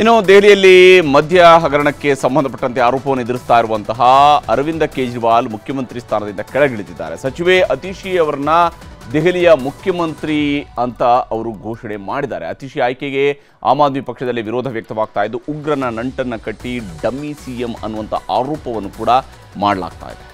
ಇನ್ನು ದೆಹಲಿಯಲ್ಲಿ ಮದ್ಯ ಹಗರಣಕ್ಕೆ ಸಂಬಂಧಪಟ್ಟಂತೆ ಆರೋಪವನ್ನು ಎದುರಿಸ್ತಾ ಇರುವಂತಹ ಅರವಿಂದ ಕೇಜ್ರಿವಾಲ್ ಮುಖ್ಯಮಂತ್ರಿ ಸ್ಥಾನದಿಂದ ಕೆಳಗಿಳಿದಿದ್ದಾರೆ. ಸಚಿವೆ ಅತಿಶಿ ಅವರನ್ನ ದೆಹಲಿಯ ಮುಖ್ಯಮಂತ್ರಿ ಅಂತ ಅವರು ಘೋಷಣೆ ಮಾಡಿದ್ದಾರೆ. ಅತಿಶಿ ಆಯ್ಕೆಗೆ ಆಮ್ ಆದ್ಮಿ ಪಕ್ಷದಲ್ಲಿ ವಿರೋಧ ವ್ಯಕ್ತವಾಗ್ತಾ ಇದ್ದು, ಉಗ್ರನ ನಂಟನ್ನು ಕಟ್ಟಿ ಡಮ್ಮಿ ಸಿಎಂ ಅನ್ನುವಂಥ ಆರೋಪವನ್ನು ಕೂಡ ಮಾಡಲಾಗ್ತಾ ಇದೆ.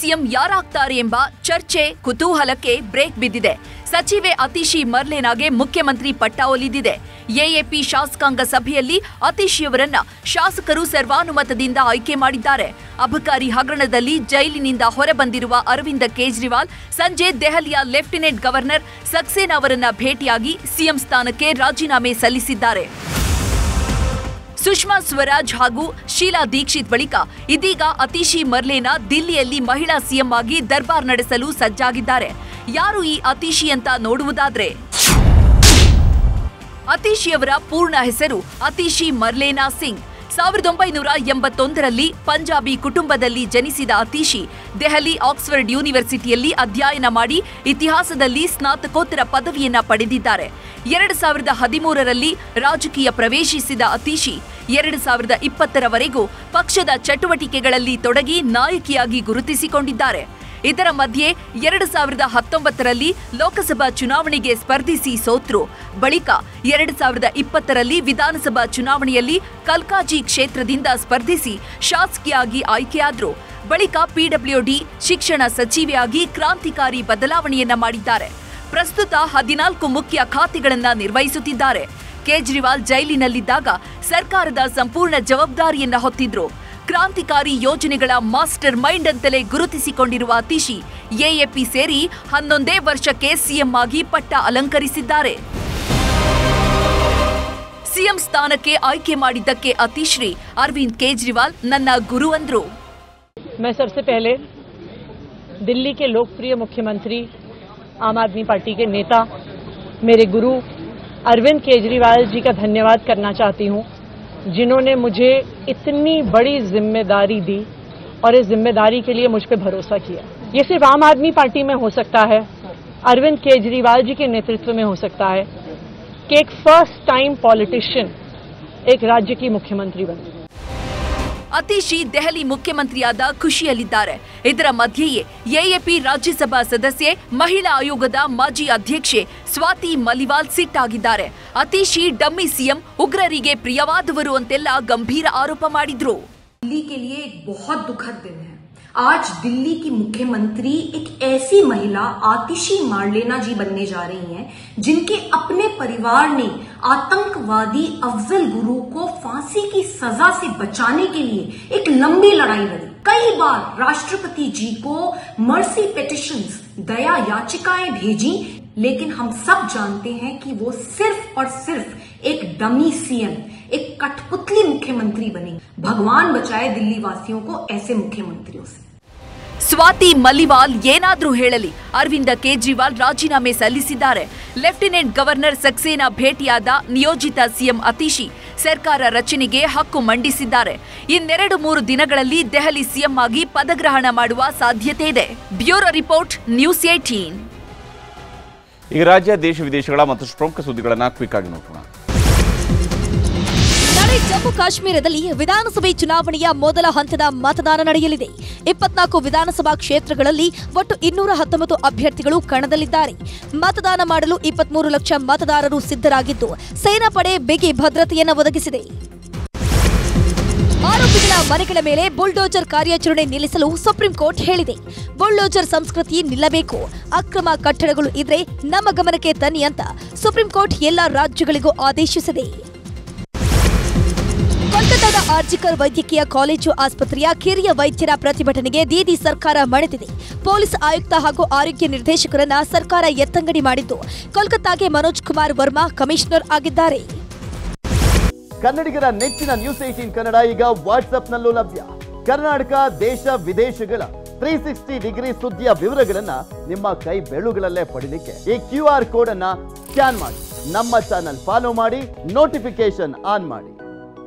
ಸಿಎಂ ಯಾರಾಗ್ತಾರೆ ಎಂಬ ಚರ್ಚೆ, ಕುತೂಹಲಕ್ಕೆ ಬ್ರೇಕ್ ಬಿದ್ದಿದೆ. ಸಚಿವೆ ಅತಿಶಿ ಮರ್ಲೇನಾಗೆ ಮುಖ್ಯಮಂತ್ರಿ ಪಟ್ಟ ಒಲಿದಿದೆ ಎಎಪಿ ಶಾಸಕಾಂಗ ಸಭೆಯಲ್ಲಿ ಅತಿಶಿಯವರನ್ನ ಶಾಸಕರು ಸರ್ವಾನುಮತದಿಂದ ಆಯ್ಕೆ ಮಾಡಿದ್ದಾರೆ. ಅಬಕಾರಿ ಹಗರಣದಲ್ಲಿ ಜೈಲಿನಿಂದ ಹೊರಬಂದಿರುವ ಅರವಿಂದ ಕೇಜ್ರಿವಾಲ್, ಸಂಜೆ ದೆಹಲಿಯ ಲೆಫ್ಟಿನೆಂಟ್ ಗವರ್ನರ್ ಸಕ್ಸೇನಾ ಅವರನ್ನ ಭೇಟಿಯಾಗಿ ಸಿಎಂ ಸ್ಥಾನಕ್ಕೆ ರಾಜೀನಾಮೆ ಸಲ್ಲಿಸಿದ್ದಾರೆ. ಸುಷ್ಮಾ ಸ್ವರಾಜ್ ಹಾಗೂ ಶೀಲಾ ದೀಕ್ಷಿತ್ ಬಳಿಕ ಇದೀಗ ಅತಿಶಿ ಮರ್ಲೇನಾ ದಿಲ್ಲಿಯಲ್ಲಿ ಮಹಿಳಾ ಸಿಎಂ ಆಗಿ ದರ್ಬಾರ್ ನಡೆಸಲು ಸಜ್ಜಾಗಿದ್ದಾರೆ. ಯಾರು ಈ ಅತಿಶಿ ಅಂತ ನೋಡುವುದಾದ್ರೆ? ಅತಿಶಿಯವರ ಪೂರ್ಣ ಹೆಸರು ಅತಿಶಿ ಮರ್ಲೇನಾ ಸಿಂಗ್. ಸಾವಿರದ ಒಂಬೈನೂರ ಎಂಬತ್ತೊಂದರಲ್ಲಿ ಪಂಜಾಬಿ ಕುಟುಂಬದಲ್ಲಿ ಜನಿಸಿದ ಅತಿಶಿ ದೆಹಲಿ ಆಕ್ಸ್ಫರ್ಡ್ ಯೂನಿವರ್ಸಿಟಿಯಲ್ಲಿ ಅಧ್ಯಯನ ಮಾಡಿ ಇತಿಹಾಸದಲ್ಲಿ ಸ್ನಾತಕೋತ್ತರ ಪದವಿಯನ್ನ ಪಡೆದಿದ್ದಾರೆ. ಎರಡು ಸಾವಿರದ ಹದಿಮೂರರಲ್ಲಿ ರಾಜಕೀಯ ಪ್ರವೇಶಿಸಿದ ಅತೀಶಿ, ಎರಡು ಸಾವಿರದ ಇಪ್ಪತ್ತರವರೆಗೂ ಪಕ್ಷದ ಚಟುವಟಿಕೆಗಳಲ್ಲಿ ತೊಡಗಿ ನಾಯಕಿಯಾಗಿ ಗುರುತಿಸಿಕೊಂಡಿದ್ದಾರೆ. ಇದರ ಮಧ್ಯೆ ಎರಡು ಸಾವಿರದ ಹತ್ತೊಂಬತ್ತರಲ್ಲಿ ಲೋಕಸಭಾ ಚುನಾವಣೆಗೆ ಸ್ಪರ್ಧಿಸಿ ಸೋತ್ರು. ಬಳಿಕ ಎರಡು ಸಾವಿರದ ಇಪ್ಪತ್ತರಲ್ಲಿ ವಿಧಾನಸಭಾ ಚುನಾವಣೆಯಲ್ಲಿ ಕಲ್ಕಾಜಿ ಕ್ಷೇತ್ರದಿಂದ ಸ್ಪರ್ಧಿಸಿ ಶಾಸಕಿಯಾಗಿ ಆಯ್ಕೆಯಾದ್ರು. ಬಳಿಕ ಪಿಡಬ್ಲ್ಯೂಡಿ ಶಿಕ್ಷಣ ಸಚಿವೆಯಾಗಿ ಕ್ರಾಂತಿಕಾರಿ ಬದಲಾವಣೆಯನ್ನ ಮಾಡಿದ್ದಾರೆ. ಪ್ರಸ್ತುತ ಹದಿನಾಲ್ಕು ಮುಖ್ಯ ಖಾತೆಗಳನ್ನ ನಿರ್ವಹಿಸುತ್ತಿದ್ದಾರೆ ಕೇಜ್ರಿವಾಲ್ ಜೈಲಿನಲ್ಲಿದ್ದಾಗ ಸರ್ಕಾರದ ಸಂಪೂರ್ಣ ಜವಾಬ್ದಾರಿಯನ್ನ ಹೊತ್ತಿದ್ರು ಕ್ರಾಂತಿಕಾರಿ ಯೋಜನೆಗಳ ಮಾಸ್ಟರ್ ಮೈಂಡ್ ಅಂತಲೇ ಗುರುತಿಸಿಕೊಂಡಿರುವ ಅತಿಶಿ ಎಎಪಿ ಸೇರಿ ಹನ್ನೊಂದೇ ವರ್ಷಕ್ಕೆ ಸಿಎಂ ಆಗಿ ಪಟ್ಟ ಅಲಂಕರಿಸಿದ್ದಾರೆ ಸಿಎಂ ಸ್ಥಾನಕ್ಕೆ ಆಯ್ಕೆ ಮಾಡಿದ್ದಕ್ಕೆ ಅತಿಶ್ರೀ ಅರವಿಂದ್ ಕೇಜ್ರಿವಾಲ್ ನನ್ನ ಗುರು ಅಂದ್ರು मैं सबसे पहले दिल्ली के लोकप्रिय मुख्यमंत्री आम आदमी पार्टी के नेता, मेरे गुरु अरविंद केजरीवाल जी का धन्यवाद करना चाहती हूँ, जिन्होंने मुझे इतनी बड़ी ज़िम्मेदारी दी और इस ज़िम्मेदारी के लिए मुझ पर भरोसा किया। ये सिर्फ़ आम आदमी पार्टी में हो सकता है, अरविंद केजरीवाल जी के नेतृत्व में हो सकता है कि एक फ़र्स्ट टाइम पॉलिटिशियन एक राज्य की मुख्यमंत्री बने। ಅತೀಶಿ ದೆಹಲಿ ಮುಖ್ಯಮಂತ್ರಿಯಾದ ಖುಷಿಯಲ್ಲಿದ್ದಾರೆ ಇದರ ಮಧ್ಯೆಯೇ ಎಎಪಿ ರಾಜ್ಯಸಭಾ ಸದಸ್ಯೆ ಮಹಿಳಾ ಆಯೋಗದ ಮಾಜಿ ಅಧ್ಯಕ್ಷೆ ಸ್ವಾತಿ ಮಲಿವಾಲ್ ಸಿಟ್ಟಾಗಿದ್ದಾರೆ ಅತೀಶಿ ಡಮ್ಮಿ ಸಿಎಂ ಉಗ್ರರಿಗೆ ಪ್ರಿಯವಾದವರು ಅಂತೆಲ್ಲ ಗಂಭೀರ ಆರೋಪ ಮಾಡಿದ್ರು दिल्ली के लिए एक बहुत दुखद दिन है आज दिल्ली की मुख्यमंत्री एक ऐसी महिला, आतिशी मारलेना जी बनने जा रही हैं, जिनके अपने परिवार ने आतंकवादी अफजल गुरु को फांसी की सजा से बचाने के लिए एक लंबी लड़ाई लड़ी। कई बार राष्ट्रपति जी को मर्सी पिटिशंस दया याचिकाएँ भेजी, लेकिन हम सब जानते हैं कि वो सिर्फ़ और सिर्फ़ एक डमी सीएम कठपुतली मुख्यमंत्री बनेंगे भगवान बचाए दिल्ली वासियों को ऐसे मुख्यमंत्रियों से ಸ್ವಾತಿ ಮಲ್ಲಿವಾಲ್ ಏನಾದ್ರೂ ಹೇಳಲಿ ಅರವಿಂದ ಕೇಜ್ರಿವಾಲ್ ರಾಜೀನಾಮೆ ಸಲ್ಲಿಸಿದ್ದಾರೆ ಲೆಫ್ಟಿನೆಂಟ್ ಗವರ್ನರ್ ಸಕ್ಸೇನಾ ಭೇಟಿಯಾದ ನಿಯೋಜಿತ ಸಿಎಂ ಅತೀಶಿ ಸರ್ಕಾರ ರಚನೆಗೆ ಹಕ್ಕು ಮಂಡಿಸಿದ್ದಾರೆ ಇನ್ನೆರಡು ಮೂರು ದಿನಗಳಲ್ಲಿ ದೆಹಲಿ ಸಿಎಂ ಆಗಿ ಪದಗ್ರಹಣ ಮಾಡುವ ಸಾಧ್ಯತೆ ಇದೆ ಬ್ಯೂರೋ ರಿಪೋರ್ಟ್ ನ್ಯೂಸ್ ಏಟೀನ್ ಈಗ ರಾಜ್ಯ ದೇಶ ವಿದೇಶಗಳ ಮತ್ತಷ್ಟು ಪ್ರಮುಖ ಸುದ್ದಿಗಳನ್ನು ಕ್ವಿಕ್ ಆಗಿ ನೋಡೋಣ ನಾಳೆ ಜಮ್ಮು ಕಾಶ್ಮೀರದಲ್ಲಿ ವಿಧಾನಸಭೆ ಚುನಾವಣೆಯ ಮೊದಲ ಹಂತದ ಮತದಾನ ನಡೆಯಲಿದೆ. ಇಪ್ಪತ್ನಾಲ್ಕು ವಿಧಾನಸಭಾ ಕ್ಷೇತ್ರಗಳಲ್ಲಿ ಒಟ್ಟು ಇನ್ನೂರ ಹತ್ತೊಂಬತ್ತು ಅಭ್ಯರ್ಥಿಗಳು ಕಣದಲ್ಲಿದ್ದಾರೆ. ಮತದಾನ ಮಾಡಲು ಇಪ್ಪತ್ಮೂರು ಲಕ್ಷ ಮತದಾರರು ಸಿದ್ಧರಾಗಿದ್ದು ಸೇನಾಪಡೆ ಬಿಗಿ ಭದ್ರತೆಯನ್ನು ಒದಗಿಸಿದೆ. ಆರೋಪಿಗಳ ಮನೆಗಳ ಮೇಲೆ ಬುಲ್ಡೋಜರ್ ಕಾರ್ಯಾಚರಣೆ ನಿಲ್ಲಿಸಲು ಸುಪ್ರೀಂ ಕೋರ್ಟ್ ಹೇಳಿದೆ. ಬುಲ್ಡೋಜರ್ ಸಂಸ್ಕೃತಿ ನಿಲ್ಲಬೇಕು. ಅಕ್ರಮ ಕಟ್ಟಡಗಳು ಇದ್ರೆ ನಮ್ಮ ಗಮನಕ್ಕೆ ತನ್ನಿ ಅಂತ ಸುಪ್ರೀಂ ಕೋರ್ಟ್ ಎಲ್ಲಾ ರಾಜ್ಯಗಳಿಗೂ ಆದೇಶಿಸಿದೆ. ಆರ್ಜಿಕರ್ ವೈದ್ಯಕೀಯ ಕಾಲೇಜು ಆಸ್ಪತ್ರೆಯ ಕಿರಿಯ ವೈದ್ಯರ ಪ್ರತಿಭಟನೆಗೆ ದೀದಿ ಸರ್ಕಾರ ಮಣಿದಿದೆ. ಪೊಲೀಸ್ ಆಯುಕ್ತ ಹಾಗೂ ಆರೋಗ್ಯ ನಿರ್ದೇಶಕರನ್ನ ಸರ್ಕಾರ ಎತ್ತಂಗಡಿ ಮಾಡಿದ್ದು. ಕೋಲ್ಕತ್ತಾಗೆ ಮನೋಜ್ ಕುಮಾರ್ ವರ್ಮಾ ಕಮಿಷನರ್ ಆಗಿದ್ದಾರೆ. ಕನ್ನಡಿಗರ ನೆಚ್ಚಿನ ನ್ಯೂಸ್ ಏಟೀನ್ ಕನ್ನಡ ಈಗ ವಾಟ್ಸ್ಆಪ್ನಲ್ಲೂ ಲಭ್ಯ. ಕರ್ನಾಟಕ, ದೇಶ, ವಿದೇಶಗಳ ತ್ರೀ ಸಿಕ್ಸ್ಟಿ ಡಿಗ್ರಿ ಸುದ್ದಿಯ ವಿವರಗಳನ್ನ ನಿಮ್ಮ ಕೈ ಬೆಳುಗಳಲ್ಲೇ ಪಡೀಲಿಕ್ಕೆ ಈ ಕ್ಯೂ ಆರ್ ಕೋಡ್ ಅನ್ನ ಸ್ಕ್ಯಾನ್ ಮಾಡಿ. ನಮ್ಮ ಚಾನಲ್ ಫಾಲೋ ಮಾಡಿ ನೋಟಿಫಿಕೇಶನ್ ಆನ್ ಮಾಡಿ.